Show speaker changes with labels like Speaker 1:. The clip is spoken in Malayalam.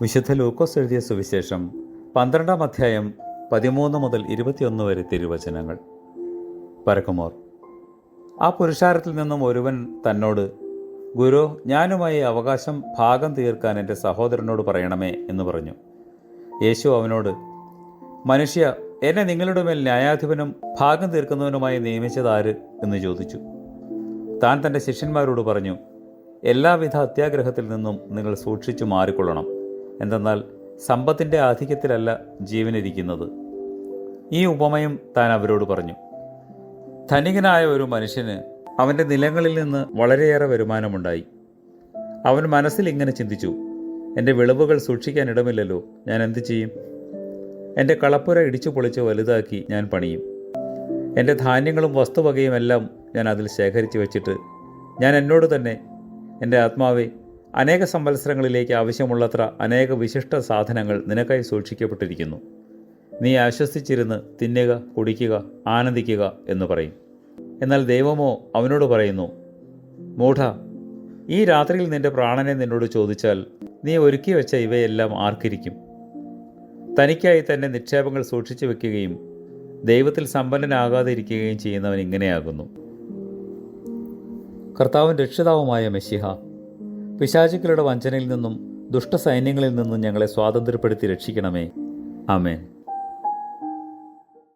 Speaker 1: വിശുദ്ധ ലൂക്കോസ് എഴുതിയ സുവിശേഷം പന്ത്രണ്ടാം അധ്യായം പതിമൂന്ന് മുതൽ ഇരുപത്തിയൊന്ന് വരെ തിരുവചനങ്ങൾ. പരക്കുമോർ ആ പുരുഷാരത്തിൽ നിന്നും ഒരുവൻ തന്നോട് ഗുരു ഞാനുമായി അവകാശം ഭാഗം തീർക്കാൻ എന്റെ സഹോദരനോട് പറയണമേ എന്ന് പറഞ്ഞു. യേശു അവനോട് മനുഷ്യ എന്നെ നിങ്ങളുടെ മേൽ ന്യായാധിപനും ഭാഗം തീർക്കുന്നവനുമായി നിയമിച്ചതാര്? എന്ന് ചോദിച്ചു. താൻ തന്റെ ശിഷ്യന്മാരോട് പറഞ്ഞു എല്ലാവിധ അത്യാഗ്രഹത്തിൽ നിന്നും നിങ്ങൾ സൂക്ഷിച്ചു മാറിക്കൊള്ളണം. എന്തെന്നാൽ സമ്പത്തിന്റെ ആധിക്യത്തിലല്ല ജീവനിരിക്കുന്നത്. ഈ ഉപമയും താൻ അവരോട് പറഞ്ഞു ധനികനായ ഒരു മനുഷ്യന് അവന്റെ നിലങ്ങളിൽ നിന്ന് വളരെയേറെ വരുമാനമുണ്ടായി. അവൻ മനസ്സിൽ ഇങ്ങനെ ചിന്തിച്ചു എന്റെ വിളവുകൾ സൂക്ഷിക്കാൻ ഇടമില്ലല്ലോ ഞാൻ എന്ത് ചെയ്യും? എന്റെ കളപ്പുര ഇടിച്ചു പൊളിച്ച് വലുതാക്കി ഞാൻ പണിയും. എന്റെ ധാന്യങ്ങളും വസ്തുവകയും എല്ലാം ഞാൻ അതിൽ ശേഖരിച്ചു വെച്ചിട്ട് ഞാൻ എന്നോട് തന്നെ എന്റെ ആത്മാവെ അനേക സംവത്സരങ്ങളിലേക്ക് ആവശ്യമുള്ളത്ര അനേക വിശിഷ്ട സാധനങ്ങൾ നിനക്കായി സൂക്ഷിക്കപ്പെട്ടിരിക്കുന്നു. നീ ആശ്വസിച്ചിരുന്ന് തിന്നുക കുടിക്കുക ആനന്ദിക്കുക എന്ന് പറയും. എന്നാൽ ദൈവമോ അവനോട് പറയുന്നു മൂഢ ഈ രാത്രിയിൽ നിന്റെ പ്രാണനെ നിന്നോട് ചോദിച്ചാൽ നീ ഒരുക്കി വെച്ച ഇവയെല്ലാം ആർക്കിരിക്കും? തനിക്കായി തന്നെ നിക്ഷേപങ്ങൾ സൂക്ഷിച്ചു വെക്കുകയും ദൈവത്തിൽ സമ്പന്നനാകാതെ ഇരിക്കുകയും ചെയ്യുന്നവൻ ഇങ്ങനെയാകുന്നു. കർത്താവും രക്ഷിതാവുമായ മെസ്സിഹ പിശാചുക്കളുടെ വഞ്ചനയിൽ നിന്നും ദുഷ്ടസൈന്യങ്ങളിൽ നിന്നും ഞങ്ങളെ സ്വാതന്ത്ര്യപ്പെടുത്തി രക്ഷിക്കണമേ. ആമേൻ.